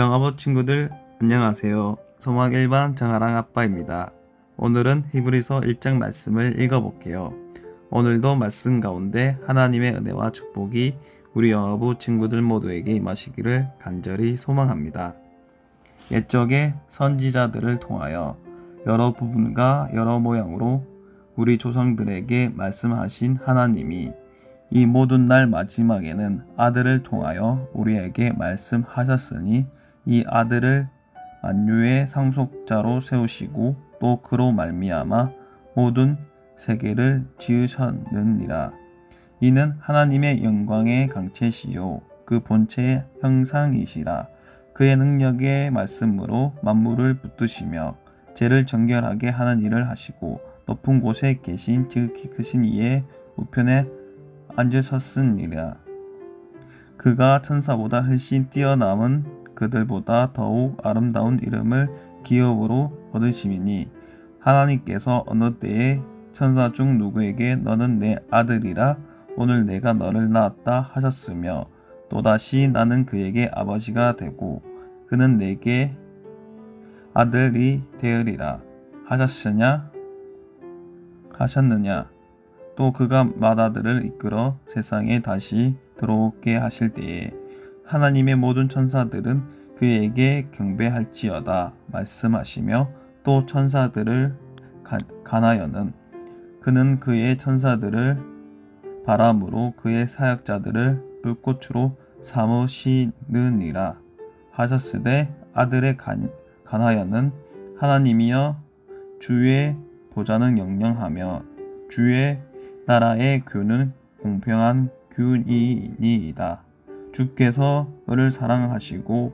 영아버 친구들 안녕하세요. 소망 1반 정아랑 아빠입니다. 오늘은 히브리서 1장 말씀을 읽어볼게요. 오늘도 말씀 가운데 하나님의 은혜와 축복이 우리 영아부 친구들 모두에게 임하시기를 간절히 소망합니다. 옛적의 선지자들을 통하여 여러 부분과 여러 모양으로 우리 조상들에게 말씀하신 하나님이 이 모든 날 마지막에는 아들을 통하여 우리에게 말씀하셨으니 이 아들을 만유의 상속자로 세우시고 또 그로 말미암아 모든 세계를 지으셨느니라. 이는 하나님의 영광의 강체시요 그 본체의 형상이시라. 그의 능력의 말씀으로 만물을 붙드시며 죄를 정결하게 하는 일을 하시고 높은 곳에 계신 지극히 크신 이의 우편에 앉으셨으니라. 그가 천사보다 훨씬 뛰어남은 그들보다 더욱 아름다운 이름을 기업으로 얻으심이니 하나님께서 어느 때에 천사 중 누구에게 너는 내 아들이라 오늘 내가 너를 낳았다 하셨으며 또다시 나는 그에게 아버지가 되고 그는 내게 아들이 되으리라 하셨으냐? 하셨느냐? 또 그가 마다들을 이끌어 세상에 다시 들어오게 하실 때에 하나님의 모든 천사들은 그에게 경배할지어다 말씀하시며 또 천사들을 가, 가나여는 그는 그의 천사들을 바람으로 그의 사역자들을 불꽃으로 삼으시느니라 하셨으되 아들의 간, 가나여는 하나님이여 주의 보좌는 영영하며 주의 나라의 교는 공평한 규이니이다. 주께서 그를 사랑하시고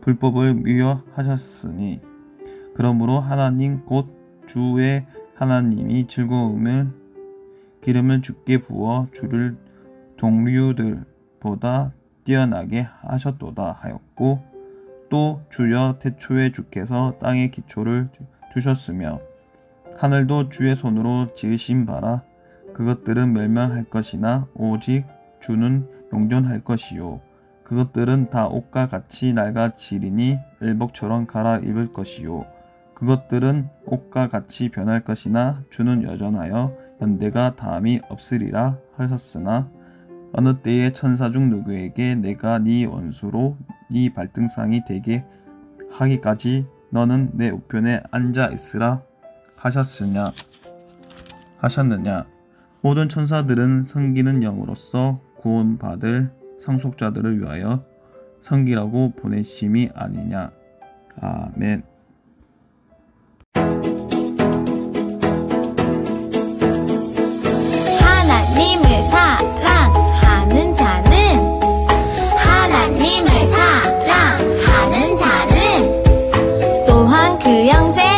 불법을 미워하셨으니 그러므로 하나님 곧 주의 하나님이 즐거움을 기름을 주께 부어 주를 동류들보다 뛰어나게 하셨도다 하였고 또 주여 태초에 주께서 땅의 기초를 두셨으며 하늘도 주의 손으로 지으신 바라 그것들은 멸망할 것이나 오직 주는 용존할 것이요. 그것들은 다 옷과 같이 낡아지리니 일복처럼 갈아입을 것이요. 그것들은 옷과 같이 변할 것이나 주는 여전하여 연대가 다함이 없으리라 하셨으나 어느 때에 천사 중 누구에게 내가 네 원수로 네 발등상이 되게 하기까지 너는 내 우편에 앉아 있으라 하셨으냐 하셨느냐. 모든 천사들은 섬기는 영으로서 구원받을 상속자들을 위하여 성기라고 보내심이 아니냐. 아멘. 그 형제